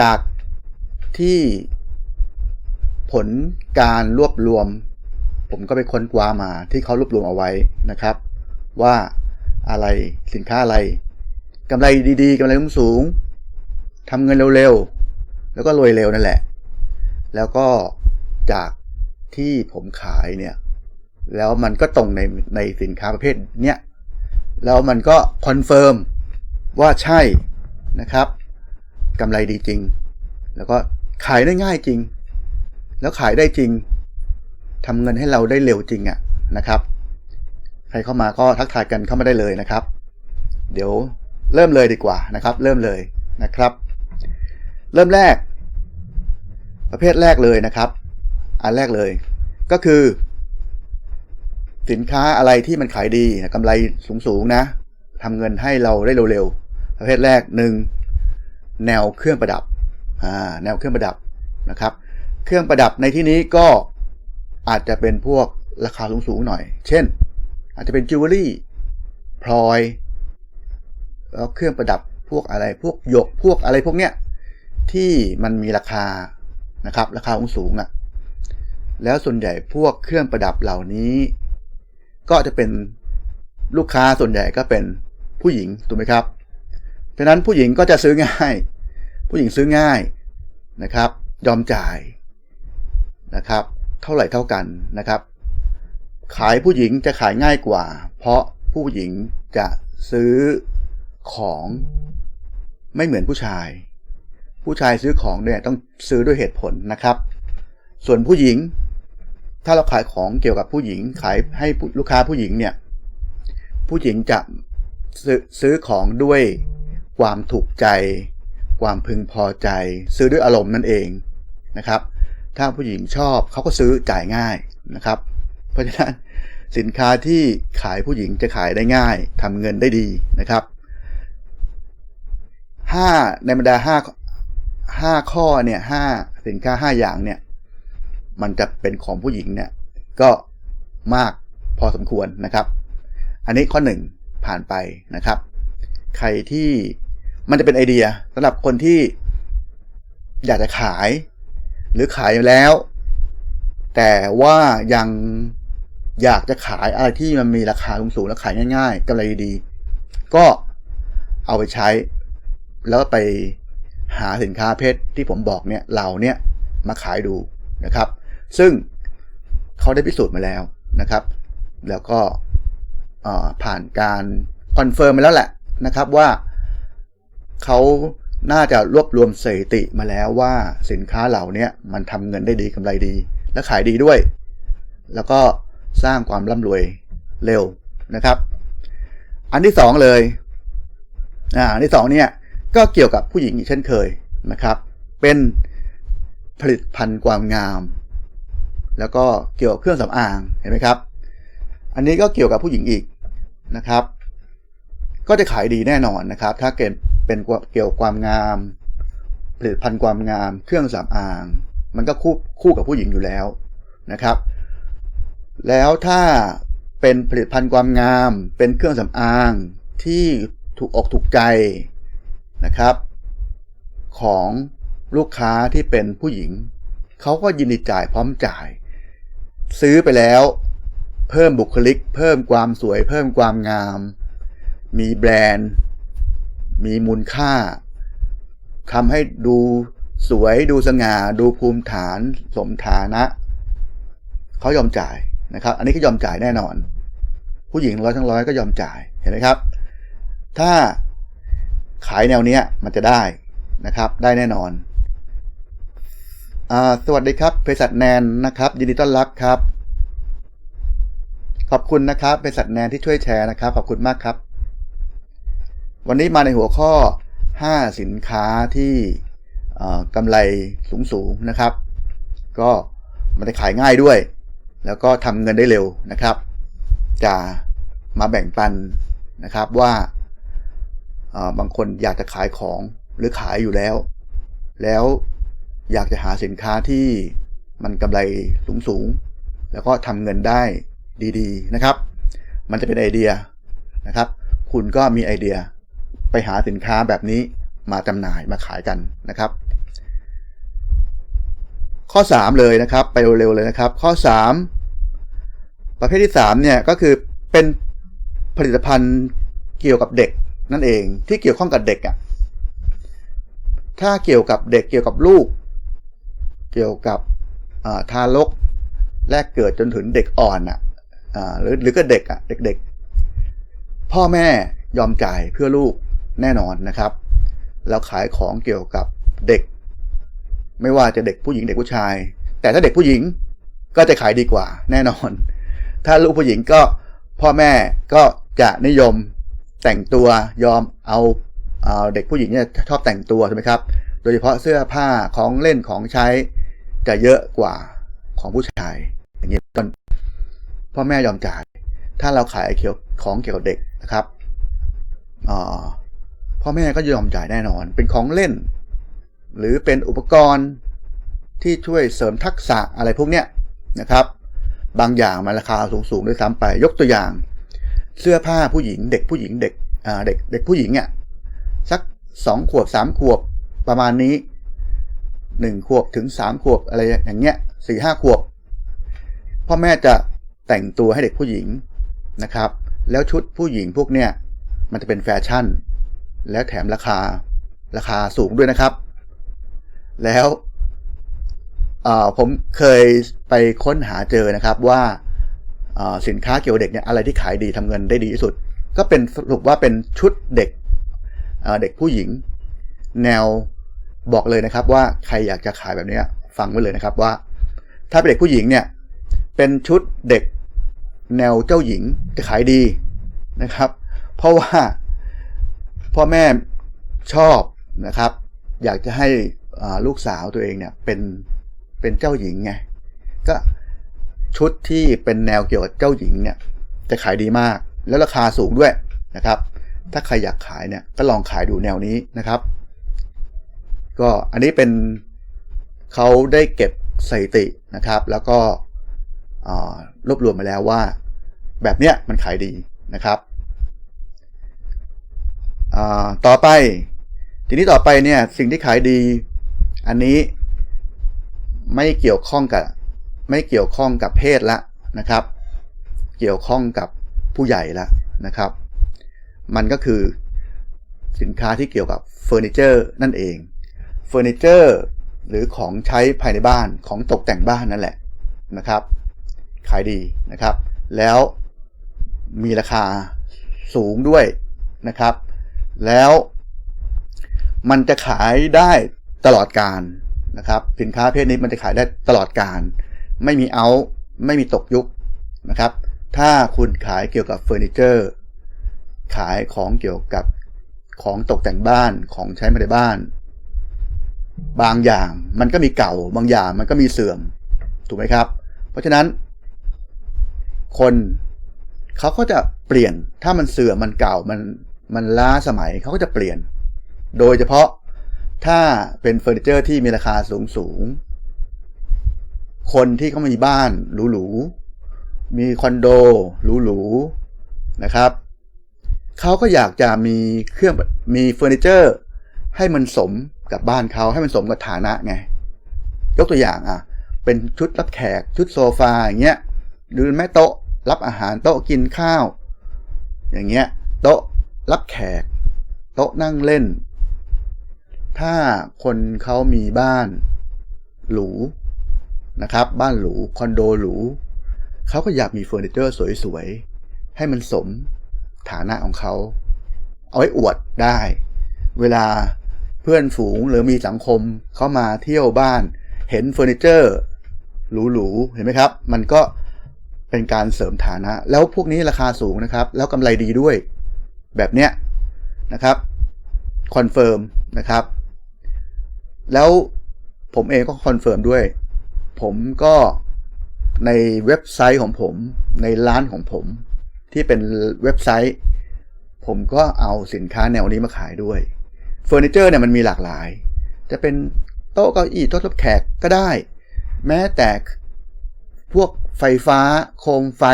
จากที่ผลการรวบรวม ผมก็ไปค้นคว้ามาที่เขารวบรวมเอาไว้นะครับ ว่าอะไรสินค้าอะไรกำไรดีๆกำไรสูงๆทำเงินเร็วๆ แล้วก็รวยเร็วนั่นแหละ แล้วก็จากที่ผมขายเนี่ย แล้วมันก็ตรงในในสินค้าประเภทเนี้ย แล้วมันก็คอนเฟิร์มว่าใช่นะครับ กำไรดีจริง แล้วก็ขายได้ง่ายจริง แล้วขายได้จริงทำเงินให้เราได้เร็วจริงอะ่ะนะครับ ใครเข้ามาก็ทักทายกันเข้ามาได้เลยนะครับ เดี๋ยวเริ่มเลยดีกว่านะครับ เริ่มเลยนะครับ เริ่มแรก ประเภทแรกเลยนะครับ อันแรกเลย ก็คือ สินค้าอะไรที่มันขายดีกำไรสูงๆนะทำเงินให้เราได้เร็วๆประเภทแรกหนึ่ง แนวเครื่องประดับอ่าแนวเครื่องประดับนะครับ เครื่องประดับในที่นี้ก็อาจจะเป็นพวกราคาสูงๆหน่อย เช่น อาจจะเป็นจิวเวลรี่พลอยแล้วเครื่องประดับพวกอะไรพวกหยกพวกอะไรพวกเนี้ยที่มันมีราคานะครับ ราคาสูงๆอะ่ะ แล้วส่วนใหญ่พวกเครื่องประดับเหล่านี้ ก็จะเป็นลูกค้าส่วนใหญ่ก็เป็นผู้หญิงถูกไหมครับฉะนั้นผู้หญิงก็จะซื้อง่าย ผู้หญิงซื้อง่ายนะครับ ยอมจ่ายนะครับ เท่าไหร่เท่ากันนะครับ ขายผู้หญิงจะขายง่ายกว่า เพราะผู้หญิงจะซื้อของไม่เหมือนผู้ชาย ผู้ชายซื้อของเนี่ยต้องซื้อด้วยเหตุผลนะครับ ส่วนผู้หญิง ถ้าเราขายของเกี่ยวกับผู้หญิง ขายให้ลูกค้าผู้หญิงเนี่ย ผู้หญิงจะซื้อซื้อของด้วยความถูกใจ ความพึงพอใจ ซื้อด้วยอารมณ์นั่นเองนะครับ ถ้าผู้หญิงชอบเขาก็ซื้อจ่ายง่ายนะครับ เพราะฉะนั้นสินค้าที่ขายผู้หญิงจะขายได้ง่ายทำเงินได้ดีนะครับห้าในบรรดาห้าห้าข้อเนี่ยห้าสินค้าห้าอย่างเนี่ยมันจะเป็นของผู้หญิงเนี่ยก็มากพอสมควรนะครับ อันนี้ข้อหนึ่งผ่านไปนะครับ ใครที่ มันจะเป็นไอเดียสำหรับคนที่อยากจะขาย หรือขายแล้ว แต่ว่ายังอยากจะขายอะไรที่มันมีราคาสูงแล้วขายง่ายๆกำไรดีๆก็เอาไปใช้ แล้วไปหาสินค้าเพชรที่ผมบอกเนี่ยเราเนี่ยมาขายดูนะครับ ซึ่งเขาได้พิสูจน์มาแล้วนะครับ แล้วก็ผ่านการคอนเฟิร์มมาแล้วแหละนะครับว่า เขาน่าจะรวบรวมสถิติมาแล้วว่าสินค้าเหล่านี้มันทำเงินได้ดีกำไรดี และขายดีด้วย แล้วก็สร้างความร่ำรวยเร็วนะครับ อันที่สองเลยอ่าอันที่สองเนี่ยก็เกี่ยวกับผู้หญิงอีกเช่นเคยนะครับ เป็นผลิตภัณฑ์ความงาม แล้วก็เกี่ยวกับเครื่องสำอางเห็นไหมครับ อันนี้ก็เกี่ยวกับผู้หญิงอีกนะครับ ก็จะขายดีแน่นอนนะครับ ถ้าเกิด เป็นเกี่ยวกับความงาม ผลิตภัณฑ์ความงาม เครื่องสำอาง มันก็คู่คู่กับผู้หญิงอยู่แล้วนะครับ แล้วถ้าเป็นผลิตภัณฑ์ความงาม เป็นเครื่องสำอางที่ถูกอกถูกใจนะครับ ของลูกค้าที่เป็นผู้หญิง เขาก็ยินดีจ่ายพร้อมจ่าย ซื้อไปแล้ว เพิ่มบุคลิก เพิ่มความสวย เพิ่มความงาม มีแบรนด์ มีมูลค่าทำให้ดูสวยดูสง่า ดูภูมิฐานสมฐานะ เขายอมจ่ายนะครับ อันนี้ก็ยอมจ่ายแน่นอน ผู้หญิงร้อยทั้งร้อยก็ยอมจ่ายเห็นไหมครับ ถ้าขายแนวเนี้ยมันจะได้นะครับ ได้แน่นอนอสวัสดีครับเภสัชแนนนะครับ ยินดีต้อนรับครับ ขอบคุณนะครับเภสัชแนนที่ช่วยแชร์นะครับ ขอบคุณมากครับ วันนี้มาในหัวข้อ 5 สินค้าที่กำไรสูงๆนะครับ ก็มันจะขายง่ายด้วย แล้วก็ทำเงินได้เร็วนะครับ จะมาแบ่งปันนะครับว่าบางคนอยากจะขายของหรือขายอยู่แล้ว แล้วอยากจะหาสินค้าที่มันกำไรสูงๆแล้วก็ทำเงินได้ดีๆนะครับ มันจะเป็นไอเดียนะครับ คุณก็มีไอเดีย ไปหาสินค้าแบบนี้มาจำหน่ายมาขายกันนะครับ ข้อ 3 เลยนะครับ ไปเร็วๆเลยนะครับ ข้อ 3 ประเภทที่3เนี่ยก็คือเป็นผลิตภัณฑ์เกี่ยวกับเด็กนั่นเองที่เกี่ยวข้องกับเด็กอะ่ะถ้าเกี่ยวกับเด็กเกี่ยวกับลูก เกี่ยวกับทารกแรกเกิดจนถึงเด็กอ่อนอะหรือหรือก็เด็กอะเด็กๆพ่อแม่ยอมจ่ายเพื่อลูก แน่นอนนะครับแล้วขายของเกี่ยวกับเด็ก ไม่ว่าจะเด็กผู้หญิงเด็กผู้ชาย แต่ถ้าเด็กผู้หญิงก็จะขายดีกว่าแน่นอน ถ้าลูกผู้หญิงก็พ่อแม่ก็จะนิยมแต่งตัวยอมเอาเอาเด็กผู้หญิงเนี่ยชอบแต่งตัวใช่ไหมครับ โดยเฉพาะเสื้อผ้าของเล่นของใช้จะเยอะกว่าของผู้ชาย อย่างนี้ต้นพ่อแม่ยอมจ่าย ถ้าเราขายเกี่ยวของเกี่ยวกับเด็กนะครับ พ่อแม่ก็ยอมจ่ายแน่นอน เป็นของเล่น หรือเป็นอุปกรณ์ที่ช่วยเสริมทักษะอะไรพวกเนี้ยนะครับ บางอย่างมันราคาสูงๆด้วยซ้ำไปยกตัวอย่าง เสื้อผ้าผู้หญิง เด็กผู้หญิงเด็กเด็กเด็กผู้หญิงอะสักสองขวบสามขวบประมาณนี้หนึ่งขวบถึงสามขวบอะไรอย่างเงี้ยสี่ห้าขวบ พ่อแม่จะแต่งตัวให้เด็กผู้หญิงนะครับ แล้วชุดผู้หญิงพวกเนี้ยมันจะเป็นแฟชั่น แล้วแถมราคาราคาสูงด้วยนะครับ แล้วผมเคยไปค้นหาเจอนะครับว่าสินค้าเกี่ยวเด็กเนี่ยอะไรที่ขายดีทำเงินได้ดีที่สุด ก็เป็นสรุปว่าเป็นชุดเด็กเด็กผู้หญิง แนวบอกเลยนะครับว่าใครอยากจะขายแบบนี้ฟังไว้เลยนะครับว่า ถ้าเป็นเด็กผู้หญิงเนี่ยเป็นชุดเด็กแนวเจ้าหญิงจะขายดีนะครับ เพราะว่า พ่อแม่ชอบนะครับ อยากจะให้ลูกสาวตัวเองเนี่ยเป็นเป็นเจ้าหญิงไงก็ชุดที่เป็นแนวเกี่ยวกับเจ้าหญิงเนี่ยจะขายดีมาก แล้วราคาสูงด้วยนะครับ ถ้าใครอยากขายเนี่ยก็ลองขายดูแนวนี้นะครับ ก็อันนี้เป็นเขาได้เก็บสถิตินะครับ แล้วก็รวบรวมมาแล้วว่า แบบเนี้ยมันขายดีนะครับ ต่อไป ทีนี้ต่อไปเนี่ยสิ่งที่ขายดี อันนี้ไม่เกี่ยวข้องกับไม่เกี่ยวข้องกับเพศละนะครับ เกี่ยวข้องกับผู้ใหญ่ละนะครับ มันก็คือสินค้าที่เกี่ยวกับเฟอร์นิเจอร์นั่นเองเฟอร์นิเจอร์หรือของใช้ภายในบ้านของตกแต่งบ้านนั่นแหละนะครับ ขายดีนะครับ แล้วมีราคาสูงด้วยนะครับ แล้วมันจะขายได้ตลอดการนะครับ สินค้าเพศนี้มันจะขายได้ตลอดการ ไม่มีเอาไม่มีตกยุคนะครับ ถ้าคุณขายเกี่ยวกับเฟอร์นิเจอร์ ขายของเกี่ยวกับของตกแต่งบ้านของใช้ภายในบ้าน บางอย่างมันก็มีเก่า บางอย่างมันก็มีเสื่อมถูกไหมครับ เพราะฉะนั้น คนเขาก็จะเปลี่ยนถ้ามันเสื่อมมันเก่ามัน มันล้าสมัยเขาก็จะเปลี่ยน โดยเฉพาะถ้าเป็นเฟอร์นิเจอร์ที่มีราคาสูงสูง คนที่เขามีบ้านหรูๆ มีคอนโดหรูๆ นะครับ เขาก็อยากจะมีเครื่องมีเฟอร์นิเจอร์ ให้มันสมกับบ้านเขาให้มันสมกับฐานะไง ยกตัวอย่างอะ เป็นชุดรับแขกชุดโซฟาอย่างเงี้ยหรือแม่โต๊ะรับอาหารโต๊ะกินข้าว อย่างเงี้ย โต๊ะ รับแขก โต๊ะนั่งเล่น ถ้าคนเขามีบ้านหรูนะครับ บ้านหรูคอนโดหรูเขาก็อยากมีเฟอร์นิเจอร์สวยๆ ให้มันสมฐานะของเขา เอาไว้อวดได้ เวลาเพื่อนฝูงหรือมีสังคมเขามาเที่ยวบ้าน เห็นเฟอร์นิเจอร์หรูๆเห็นไหมครับ มันก็เป็นการเสริมฐานะ แล้วพวกนี้ราคาสูงนะครับ แล้วกำไรดีด้วย แบบเนี้ยนะครับคอนเฟิร์มนะครับ แล้วผมเองก็คอนเฟิร์มด้วย ผมก็ในเว็บไซต์ของผมในร้านของผมที่เป็นเว็บไซต์ ผมก็เอาสินค้าแนวนี้มาขายด้วยเฟอร์นิเจอร์เนี่ยมันมีหลากหลาย จะเป็นโต๊ะเก้าอี้โต๊ะรับแขกก็ได้ แม้แต่พวกไฟฟ้าโคมไฟ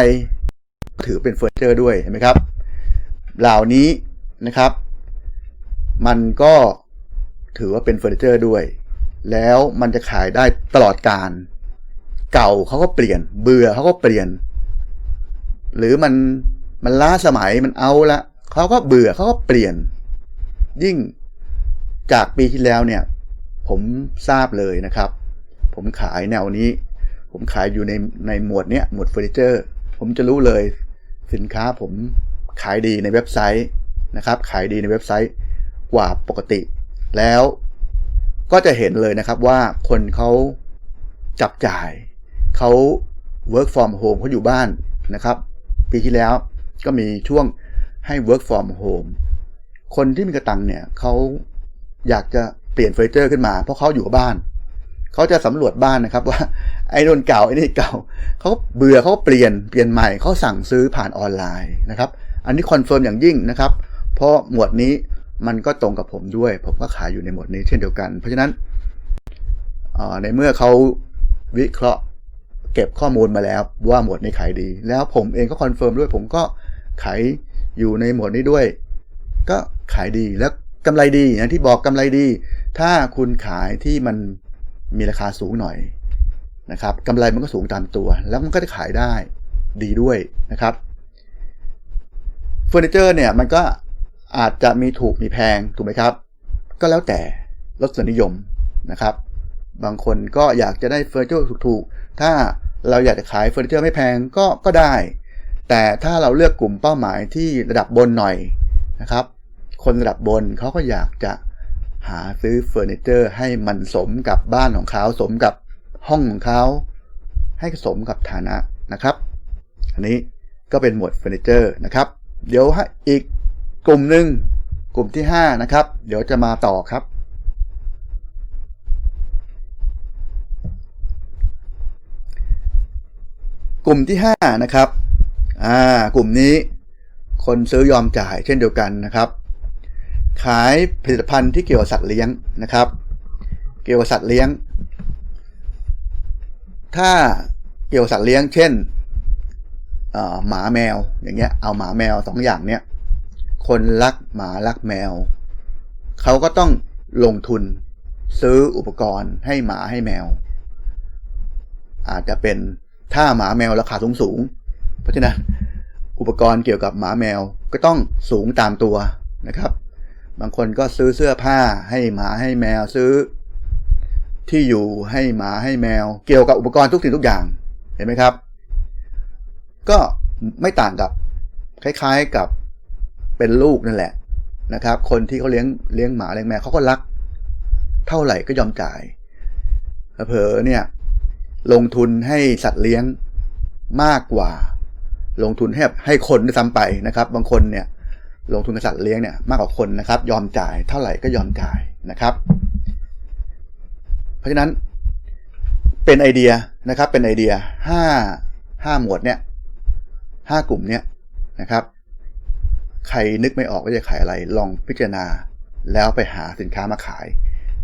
ถือเป็นเฟอร์นิเจอร์ด้วยเห็นไหมครับ เหล่านี้นะครับ มันก็ถือว่าเป็นเฟอร์นิเจอร์ด้วย แล้วมันจะขายได้ตลอดการ เก่าเขาก็เปลี่ยน เบื่อเขาก็เปลี่ยน หรือมันมันล้าสมัยมันเอาละเขาก็เบื่อเขาก็เปลี่ยน ยิ่งจากปีที่แล้วเนี่ย ผมทราบเลยนะครับ ผมขายแนวนี้ ผมขายอยู่ในในหมวดเนี้ยหมวดเฟอร์นิเจอร์ ผมจะรู้เลยสินค้าผม ขายดีในเว็บไซต์นะครับ ขายดีในเว็บไซต์กว่าปกติ แล้วก็จะเห็นเลยนะครับว่าคนเขาจับจ่ายเขา work from home เขาอยู่บ้านนะครับ ปีที่แล้วก็มีช่วงให้ work from home คนที่มีกระตังเนี่ยเขาอยากจะเปลี่ยนเฟอร์นิเจอร์ขึ้นมา เพราะเขาอยู่บบ้าน เขาจะสำรวจบ้านนะครับว่าไอ้นนเก่าไอ้นี่เก่าเขาเบื่อเขาเปลี่ยนเปลี่ยนใหม่เขาสั่งซื้อผ่านออนไลน์นะครับ อันนี้คอนเฟิร์มอย่างยิ่งนะครับ เพราะหมวดนี้มันก็ตรงกับผมด้วย ผมก็ขายอยู่ในหมวดนี้เช่นเดียวกัน เพราะฉะนั้นในเมื่อเขาวิเคราะห์เก็บข้อมูลมาแล้วว่าหมวดนี้ขายดี แล้วผมเองก็คอนเฟิร์มด้วย ผมก็ขายอยู่ในหมวดนี้ด้วย ก็ขายดีแล้วกำไรดีอย่างที่บอกกำไรดี ถ้าคุณขายที่มันมีราคาสูงหน่อยนะครับกำไรมันก็สูงตามตัว แล้วมันก็จะขายได้ดีด้วยนะครับ เฟอร์นิเจอร์เนี่ยมันก็อาจจะมีถูกมีแพงถูกไหมครับ ก็แล้วแต่รสนิยมนะครับ บางคนก็อยากจะได้เฟอร์นิเจอร์ถูกๆ ถ้าเราอยากจะขายเฟอร์นิเจอร์ไม่แพงก็ก็ได้ แต่ถ้าเราเลือกกลุ่มเป้าหมายที่ระดับบนหน่อยนะครับ คนระดับบนเขาก็อยากจะหาซื้อเฟอร์นิเจอร์ให้มันสมกับบ้านของเขาสมกับห้องของเขาให้สมกับฐานะนะครับ อันนี้ก็เป็นหมวดเฟอร์นิเจอร์นะครับ เดี๋ยวอีกกลุ่มหนึ่งกลุ่มที่ 5 นะครับ เดี๋ยวจะมาต่อครับ กลุ่มที่ 5 นะครับอ่ากลุ่มนี้คนซื้อยอมจ่ายเช่นเดียวกันนะครับ ขายผลิตภัณฑ์ที่เกี่ยวกับสัตว์เลี้ยงนะครับ เกี่ยวกับสัตว์เลี้ยง ถ้าเกี่ยวกับสัตว์เลี้ยง เช่น หมาแมวอย่างเงี้ยเอาหมาแมวสองอย่างเนี้ยคนรักหมารักแมว เขาก็ต้องลงทุนซื้ออุปกรณ์ให้หมาให้แมว อาจจะเป็นถ้าหมาแมวราคาสูงสูงเพราะฉะนั้นอุปกรณ์เกี่ยวกับหมาแมวก็ต้องสูงตามตัวนะครับ บางคนก็ซื้อเสื้อผ้าให้หมาให้แมวซื้อ ที่อยู่ให้หมาให้แมว เกี่ยวกับอุปกรณ์ทุกสิ่งทุกอย่างเห็นไหมครับ ก็ไม่ต่างกับคล้ายๆกับเป็นลูกนั่นแหละนะครับ คนที่เขาเลี้ยงเลี้ยงหมาเลี้ยงแมวเขาก็รัก เท่าไหร่ก็ยอมจ่ายเผลอเนี่ยลงทุนให้สัตว์เลี้ยงมากกว่า ลงทุนให้ให้คนด้วยซ้ำไปนะครับ บางคนเนี่ยลงทุนกับสัตว์เลี้ยงเนี่ยมากกว่าคนนะครับ ยอมจ่ายเท่าไหร่ก็ยอมจ่ายนะครับ เพราะฉะนั้นเป็นไอเดียนะครับเป็นไอเดียห้าห้าหมวดเนี่ย ห้ากลุ่มเนี่ยนะครับ ใครนึกไม่ออกว่าจะขายอะไร ลองพิจารณาแล้วไปหาสินค้ามาขาย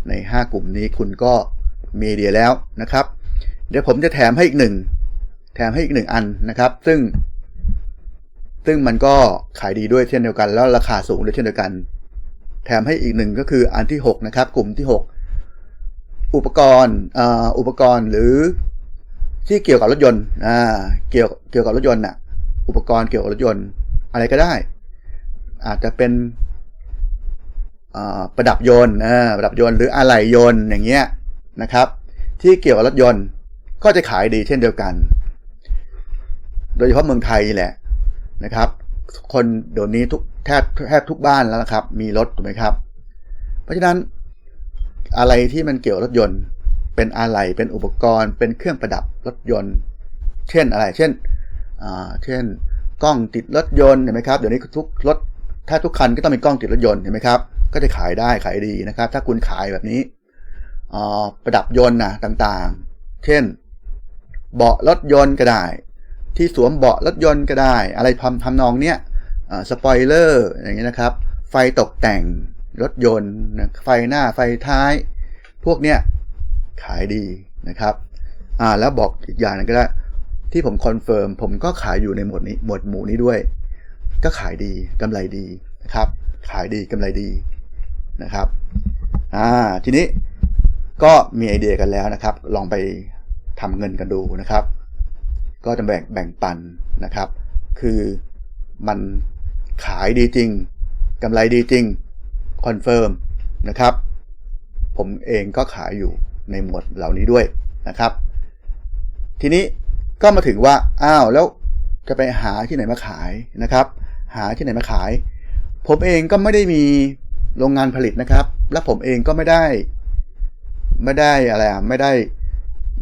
ใน 5 กลุ่มนี้คุณก็มีเดียแล้วนะครับ เดี๋ยวผมจะแถมให้อีกหนึ่งแถมให้อีกหนึ่งอันนะครับ ซึ่ง ซึ่งมันก็ขายดีด้วยเช่นเดียวกัน แล้วราคาสูงด้วยเช่นเดียวกัน แถมให้อีกหนึ่งก็คืออันที่ 6 นะครับ กลุ่มที่ 6 อุปกรณ์อุปกรณ์หรือที่เกี่ยวกับรถยนต์เกี่ยวเกี่ยวกับรถยนต์น่ะ อุปกรณ์เกี่ยวกับรถยนต์ อะไรก็ได้ อาจจะเป็นประดับยนต์ประดับยนต์หรืออะไหล่ยนต์อย่างเงี้ยนะครับ ที่เกี่ยวกับรถยนต์ก็จะขายดีเช่นเดียวกัน โดยเฉพาะเมืองไทยแหละนะครับ คนเดี๋ยวนี้ทุกแทบแทบทุกบ้านแล้วนะครับ มีรถถูกไหมครับ เพราะฉะนั้นอะไรที่มันเกี่ยวรถยนต์ เป็นอะไหล่เป็นอุปกรณ์ เป็นเครื่องประดับรถยนต์ เช่นอะไร เช่น เช่นกล้องติดรถยนต์เห็นไหมครับเดี๋ยวนี้ทุกรถถ้าทุกคันก็ต้องมีกล้องติดรถยนต์เห็นไหมครับก็จะขายได้ขายดีนะครับ ถ้าคุณขายแบบนี้ประดับยนต์นะต่างๆ เช่น เบาะรถยนต์ก็ได้ ที่สวมเบาะรถยนต์ก็ได้ อะไรทำทำนองเนี้ยสปอยเลอร์อย่างเงี้ยนะครับ ไฟตกแต่งรถยนต์ไฟหน้าไฟท้าย พวกเนี้ยขายดีนะครับอ่าแล้วบอกอีกอย่างนึงก็ได้ ที่ผมคอนเฟิร์มผมก็ขายอยู่ในหมวดนี้หมวดหมู่นี้ด้วย ก็ขายดีกำไรดีนะครับ ขายดีกำไรดีนะครับอ่าทีนี้ก็มีไอเดียกันแล้วนะครับ ลองไปทำเงินกันดูนะครับ ก็จะแบ่งแบ่งปันนะครับ คือมันขายดีจริงกำไรดีจริงคอนเฟิร์มนะครับ ผมเองก็ขายอยู่ในหมวดเหล่านี้ด้วยนะครับ ทีนี้ ก็มาถึงว่าอ้าวแล้วจะไปหาที่ไหนมาขายนะครับ หาที่ไหนมาขาย ผมเองก็ไม่ได้มีโรงงานผลิตนะครับ และผมเองก็ไม่ได้ ไม่ได้อะไรอะไม่ได้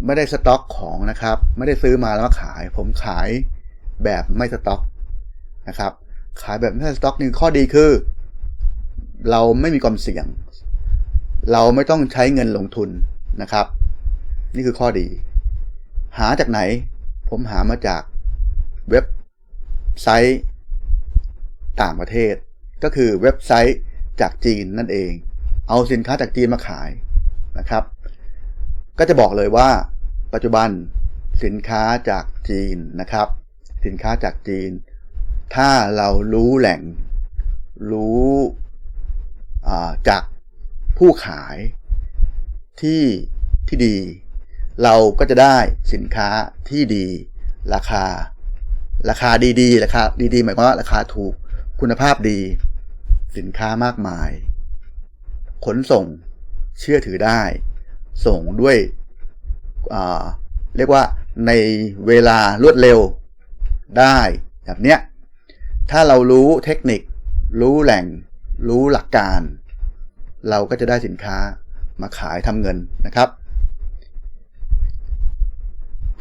ไม่ได้สต็อกของนะครับ ไม่ได้ซื้อมาแล้วมาขาย ผมขายแบบไม่สต็อกนะครับ ขายแบบไม่สต็อกนี่ข้อดีคือ เราไม่มีความเสี่ยง เราไม่ต้องใช้เงินลงทุนนะครับ นี่คือข้อดี หาจากไหน ผมหามาจากเว็บไซต์ต่างประเทศ ก็คือเว็บไซต์จากจีนนั่นเอง เอาสินค้าจากจีนมาขายนะครับ ก็จะบอกเลยว่า ปัจจุบันสินค้าจากจีนนะครับ สินค้าจากจีน ถ้าเรารู้แหล่ง รู้จากผู้ขายที่ที่ดี เราก็จะได้สินค้าที่ดี ราคา ราคาดีๆราคาดีๆหมายความว่าราคาถูกคุณภาพดี สินค้ามากมาย ขนส่งเชื่อถือได้ ส่งด้วยเรียกว่าในเวลารวดเร็วได้แบบเนี้ยถ้าเรารู้เทคนิค รู้แหล่ง รู้หลักการ เราก็จะได้สินค้ามาขายทำเงินนะครับ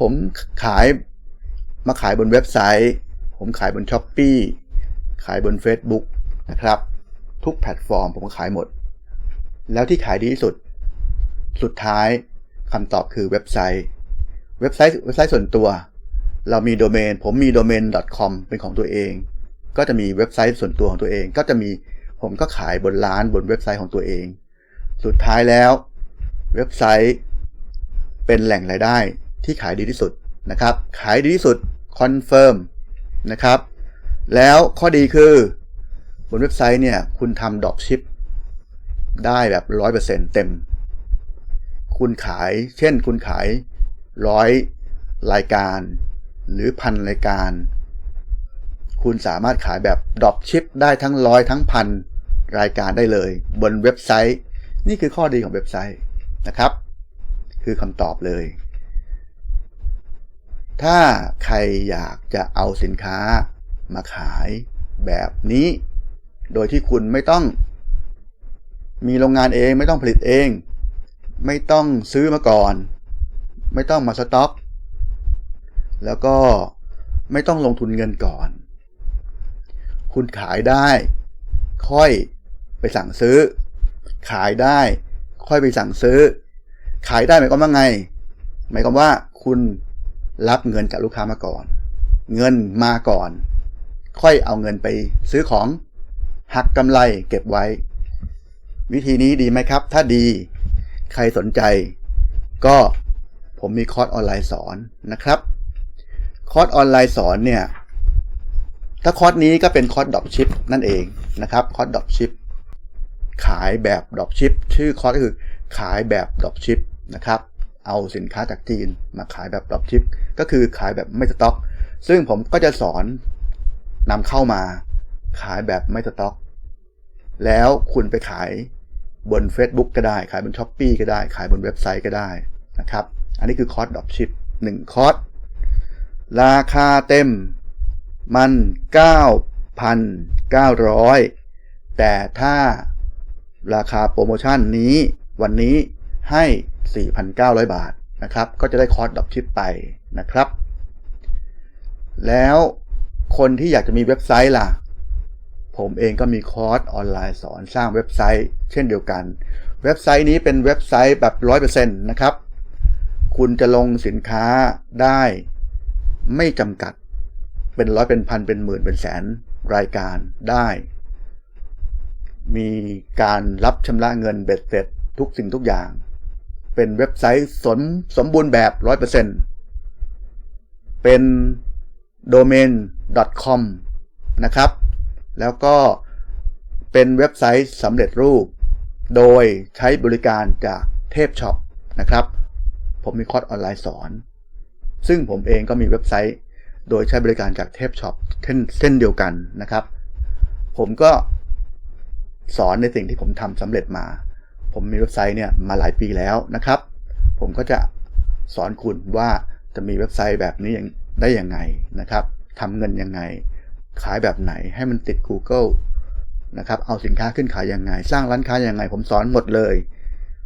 ผมขายมาขายบนเว็บไซต์ ผมขายบน s h อ p e e ขายบน Facebook นะครับ ทุกแพลตฟอร์มผมขายหมด แล้วที่ขายดีที่สุด สุดท้ายคำตอบคือเว็บไซต์ เว็บไซต์เว็บไซต์ส่วนตัว เรามีโดเมน ผมมีโดเมน .com เป็นของตัวเอง ก็จะมีเว็บไซต์ส่วนตัวของตัวเอง ก็จะมีผมก็ขายบนร้านบนเว็บไซต์ของตัวเอง สุดท้ายแล้ว เว็บไซต์เป็นแหล่งรายได้ ที่ขายดีที่สุดนะครับ ขายดีที่สุดคอนเฟิร์มนะครับ แล้วข้อดีคือบนเว็บไซต์เนี่ยคุณทำดรอปชิปได้แบบ 100%เต็ม คุณขาย เช่น คุณขายร้อยรายการ หรือพันรายการ คุณสามารถขายแบบดรอปชิปได้ทั้งร้อยทั้งพันรายการได้เลย บนเว็บไซต์ นี่คือข้อดีของเว็บไซต์นะครับ คือคำตอบเลย ถ้าใครอยากจะเอาสินค้ามาขายแบบนี้ โดยที่คุณไม่ต้อง มีโรงงานเองไม่ต้องผลิตเอง ไม่ต้องซื้อมาก่อน ไม่ต้องมาสต็อก แล้วก็ไม่ต้องลงทุนเงินก่อน คุณขายได้ ค่อยไปสั่งซื้อ ขายได้ ค่อยไปสั่งซื้อ ขายได้หมายความว่าไง หมายความว่าคุณ รับเงินจากลูกค้ามาก่อน เงินมาก่อน ค่อยเอาเงินไปซื้อของหักกำไรเก็บไว้ วิธีนี้ดีไหมครับ ถ้าดีใครสนใจ ก็ผมมีคอร์สออนไลน์สอนนะครับ คอร์สออนไลน์สอนเนี่ย ถ้าคอร์สนี้ก็เป็นคอร์สดรอปชิปนั่นเองนะครับคอร์สดรอปชิปขายแบบดรอปชิปชื่อคอร์สก็คือขายแบบดรอปชิปนะครับ เอาสินค้าจากจีนมาขายแบบดรอปชิป ก็คือขายแบบไม่สต็อก ซึ่งผมก็จะสอนนำเข้ามาขายแบบไม่สต็อก แล้วคุณไปขายบน Facebook ก็ได้ ขายบน s h อ p e e ก็ได้ ขายบนเว็บไซต์ก็ได้นะครับ อันนี้คือคอร์สดรอปชิป1คอร์สราคาเต็มมัน 9,900 แต่ถ้าราคาโปรโมชั่นนี้วันนี้ให้ 4,900 บาทนะครับ ก็จะได้คอร์สดรอปชิปไปนะครับ แล้วคนที่อยากจะมีเว็บไซต์ล่ะ ผมเองก็มีคอร์สออนไลน์สอนสร้างเว็บไซต์ เช่นเดียวกัน เว็บไซต์นี้เป็นเว็บไซต์แบบ 100%นะครับ คุณจะลงสินค้าได้ไม่จำกัดเป็นร้อยเป็นพันเป็นหมื่นเป็นแสนรายการได้ มีการรับชำระเงินเบ็ดเสร็จทุกสิ่งทุกอย่าง เป็นเว็บไซต์สมสมบูรณ์แบบ 100%เป็น domain com นะครับ แล้วก็เป็นเว็บไซต์สำเร็จรูป โดยใช้บริการจากเทพช็อปนะครับ ผมมีคอร์สออนไลน์สอน ซึ่งผมเองก็มีเว็บไซต์ โดยใช้บริการจากเทปช็อปเช่นเส้นเดียวกันนะครับ ผมก็สอนในสิ่งที่ผมทำสำเร็จมา ผมมีเว็บไซต์เนี่ยมาหลายปีแล้วนะครับ ผมก็จะสอนคุณว่าจะมีเว็บไซต์แบบนี้ได้ยังไงนะครับทำเงินยังไง ขายแบบไหนให้มันติด Google นะครับ เอาสินค้าขึ้นขายยังไง สร้างร้านค้ายังไง ผมสอนหมดเลย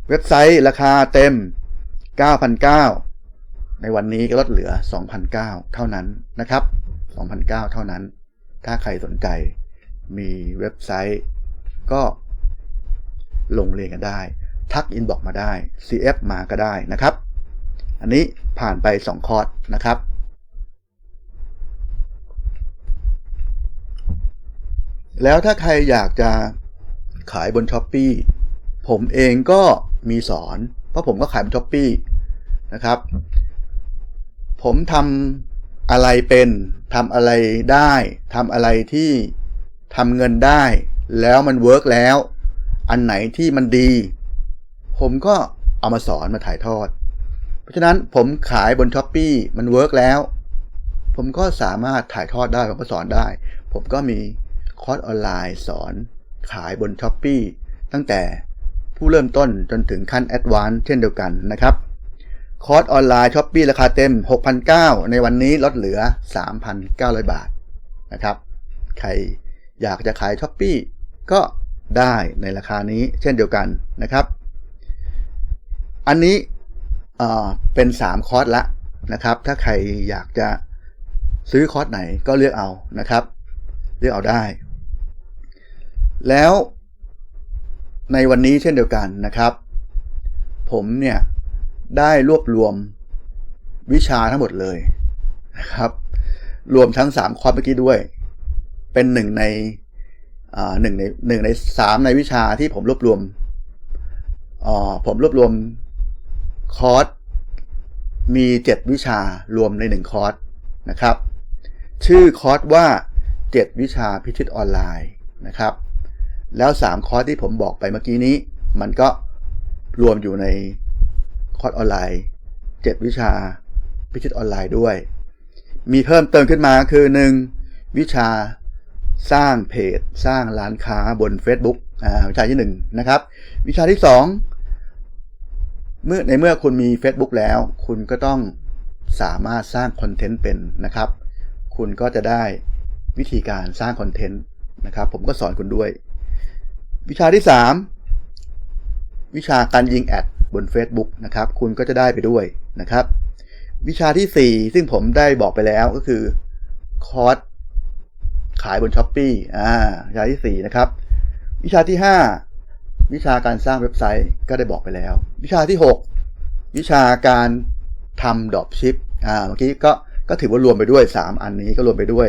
เว็บไซต์ราคาเต็ม 9,900 ในวันนี้ก็ลดเหลือ 2,900 เท่านั้นนะครับ 2,900 เท่านั้น ถ้าใครสนใจ มีเว็บไซต์ก็ ลงเรียนกันได้ ทักอินบอกมาได้ CF มาก็ได้นะครับ อันนี้ผ่านไป 2 คอร์สนะครับ แล้วถ้าใครอยากจะขายบน s h อ p e e ผมเองก็มีสอน เพราะผมก็ขายบน s h อ p e e นะครับ ผมทำอะไรเป็นทำอะไรได้ทำอะไรที่ทำเงินได้ แล้วมันเวิร์กแล้ว อันไหนที่มันดี ผมก็เอามาสอนมาถ่ายทอด เพราะฉะนั้นผมขายบน s h อ p e e มันเวิร์กแล้ว ผมก็สามารถถ่ายทอดได้ผมก็สอนได้ ผมก็มีคอร์สออนไลน์สอนขายบน s h อ p e e ตั้งแต่ผู้เริ่มต้นจนถึงขั้นแอดวานซ์เช่นเดียวกันนะครับคอร์สออนไลน์ s h อ p e e ราคาเต็ม 6,900 ในวันนี้ลดเหลือ 3,900 บาทนะครับ ใครอยากจะขาย s h อ p e e ก็ ได้ในราคานี้เช่นเดียวกันนะครับ อันนี้เป็น 3 คอร์สละนะครับ ถ้าใครอยากจะซื้อคอร์สไหนก็เลือกเอานะครับ เลือกเอาได้ แล้วในวันนี้เช่นเดียวกันนะครับ ผมเนี่ยได้รวบรวมวิชาทั้งหมดเลยนะครับ รวมทั้ง 3 คอร์สเมื่อกี้ด้วย เป็นหนึ่งใน หนึ่งในหนึ่งในสามในวิชาที่ผมรวบรวมผมรวบรวมคอร์สมี 7 วิชารวมใน 1 คอร์สนะครับ ชื่อคอร์สว่า 7 วิชาพิชิตออนไลน์นะครับ แล้ว 3 คอร์สที่ผมบอกไปเมื่อกี้นี้ มันก็รวมอยู่ในคอร์สออนไลน์ 7 วิชาพิชิตออนไลน์ด้วย มีเพิ่มเติมขึ้นมาคือ 1 วิชา สร้างเพจ สร้างร้านค้าบน Facebook อ่าวิชาที่ 1 นะครับ วิชาที่ 2 เมื่อในเมื่อคุณมี Facebook แล้ว คุณก็ต้องสามารถสร้างคอนเทนต์เป็นนะครับ คุณก็จะได้วิธีการสร้างคอนเทนต์นะครับ ผมก็สอนคุณด้วย วิชาที่ 3 วิชาการยิงแอดบน Facebook นะครับ คุณก็จะได้ไปด้วยนะครับ วิชาที่ 4 ซึ่งผมได้บอกไปแล้วก็คือคอร์ส ขายบน s h อ p e e อ่าวิชาที่4นะครับ วิชาที่ 5 วิชาการสร้างเว็บไซต์ก็ได้บอกไปแล้ว วิชาที่ 6 วิชาการทำดรอปชิปอ่าเมื่อกี้ก็ก็ถือว่ารวมไปด้วย 3 อันนี้ก็รวมไปด้วย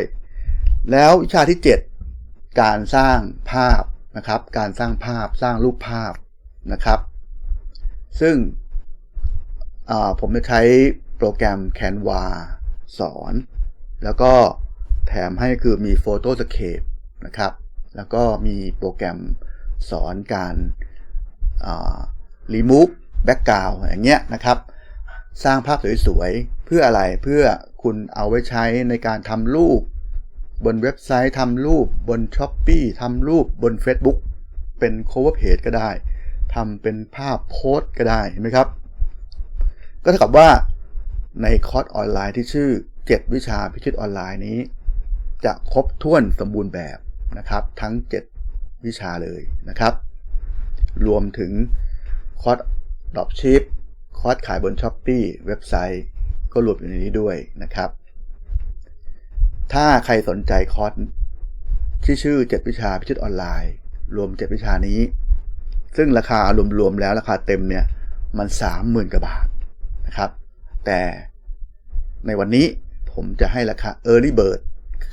แล้ววิชาที่ 7 การสร้างภาพนะครับ การสร้างภาพสร้างรูปภาพนะครับ ซึ่งผมจะใช้โปรแกรม Canva สอน แล้วก็ แถมให้คือมี Photoscape นะครับ แล้วก็มีโปรแกรมสอนการ remove background อย่างเงี้ยนะครับ สร้างภาพสวยๆ เพื่ออะไรเพื่อคุณเอาไว้ใช้ในการทำรูป บนเว็บไซต์ทำรูปบน s h อ p e e ทำรูปบน Facebook เป็น cover page ก็ได้ทำเป็นภาพโพสก็ได้เห็นไหมครับ ก็เท่ากับว่าในคอร์สออนไลน์ที่ชื่อ 7 วิชาพิชิตออนไลน์นี้ จะครบถ้วนสมบูรณ์แบบนะครับ ทั้ง 7 วิชาเลยนะครับ รวมถึงคอร์สดรอปชิปคอร์สขายบน s h อ p e e เว็บไซต์ ก็รวมอยู่ในนี้ด้วยนะครับ ถ้าใครสนใจคอร์สที่ชื่อ 7 วิชาพิชิตออนไลน์ รวม 7 วิชานี้ ซึ่งราคารวมๆแล้วราคาเต็มเนี่ยมัน 30,000กว่าบาทนะครับ แต่ในวันนี้ผมจะให้ราคา Early Bird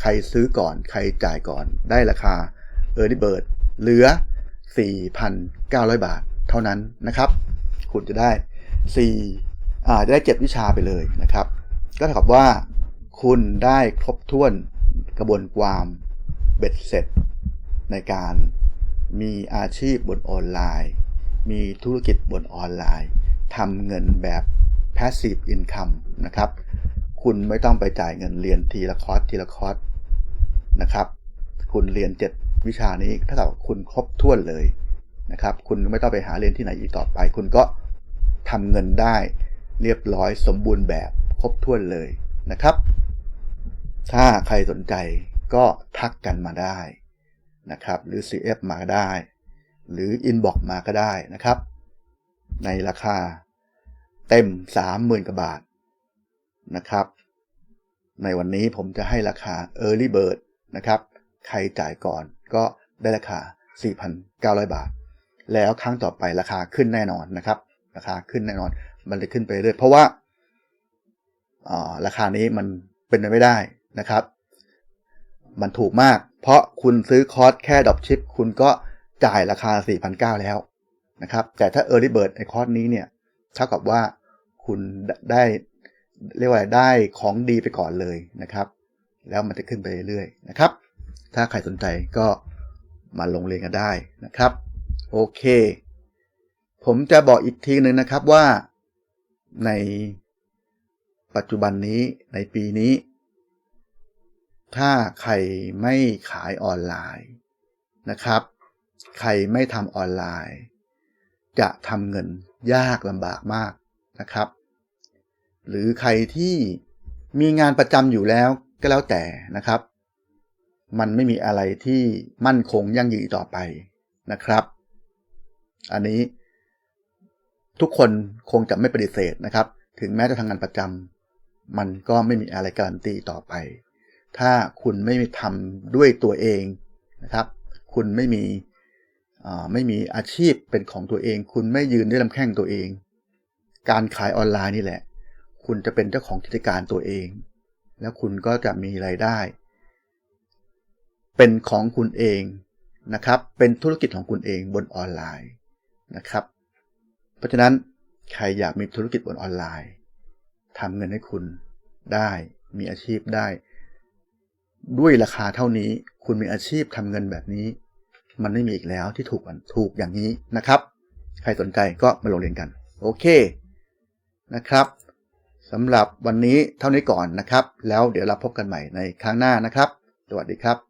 ใครซื้อก่อน ใครจ่ายก่อน ได้ราคา Early Bird เหลือ 4,900 บาทเท่านั้นนะครับ คุณจะได้4อ่าจะได้ 7 วิชาไปเลยนะครับ ก็เท่ากับว่าคุณได้ครบถ้วนกระบวนความเบ็ดเสร็จ ในการมีอาชีพบนออนไลน์ มีธุรกิจบนออนไลน์ทำเงินแบบ passive income นะครับ คุณไม่ต้องไปจ่ายเงินเรียนทีละคอร์สทีละคอร์สนะครับ คุณเรียน 7 วิชานี้ถ้าเกิดคุณครบถ้วนเลยนะครับ คุณไม่ต้องไปหาเรียนที่ไหนอีกต่อไป คุณก็ทำเงินได้เรียบร้อยสมบูรณ์แบบครบถ้วนเลยนะครับ ถ้าใครสนใจก็ทักกันมาได้นะครับ หรือ CF มาได้ หรือ Inbox มาก็ได้นะครับ ในราคาเต็ม 30,000กว่าบาท นะครับ ในวันนี้ผมจะให้ราคา Early Bird นะครับ ใครจ่ายก่อนก็ได้ราคา 4,900 บาท แล้วครั้งต่อไปราคาขึ้นแน่นอนนะครับ ราคาขึ้นแน่นอน มันจะขึ้นไปเรื่อยเพราะว่าราคานี้มันเป็นไปไม่ได้นะครับ มันถูกมาก เพราะคุณซื้อคอร์สแค่ดรอปชิป คุณก็จ่ายราคา 4,900 แล้วนะครับ แต่ถ้า Early Bird ในคอร์สนี้เนี่ย เท่ากับว่าคุณได้ เรียกว่าได้ของดีไปก่อนเลยนะครับ แล้วมันจะขึ้นไปเรื่อยๆนะครับ ถ้าใครสนใจก็มาลงเรียนกันได้นะครับ โอเค ผมจะบอกอีกทีหนึ่งนะครับว่าในปัจจุบันนี้ในปีนี้ ถ้าใครไม่ขายออนไลน์นะครับ ใครไม่ทำออนไลน์ จะทำเงินยากลำบากมากนะครับ หรือใครที่มีงานประจำอยู่แล้วก็แล้วแต่นะครับ มันไม่มีอะไรที่มั่นคงยั่งยืนต่อไปนะครับ อันนี้ทุกคนคงจะไม่ปฏิเสธนะครับ ถึงแม้จะทำงานประจำมันก็ไม่มีอะไรการันตีต่อไป ถ้าคุณไม่ทำด้วยตัวเองนะครับ คุณไม่มีไม่มีอาชีพเป็นของตัวเอง คุณไม่ยืนด้วยลำแข้งตัวเอง การขายออนไลน์นี่แหละ คุณจะเป็นเจ้าของกิจการตัวเอง แล้วคุณก็จะมีไรายได้ เป็นของคุณเองนะครับ เป็นธุรกิจของคุณเองบนออนไลน์นะครับ เพราะฉะนั้นใครอยากมีธุรกิจบนออนไลน์ทำเงินให้คุณได้มีอาชีพได้ ด้วยราคาเท่านี้คุณมีอาชีพทำเงินแบบนี้ มันไม่มีอีกแล้วที่ถูกถูกอย่างนี้นะครับ ใครสนใจก็มาลงเรียนกัน โอเคนะครับ สำหรับวันนี้เท่านี้ก่อนนะครับ แล้วเดี๋ยวเราพบกันใหม่ในครั้งหน้านะครับ สวัสดีครับ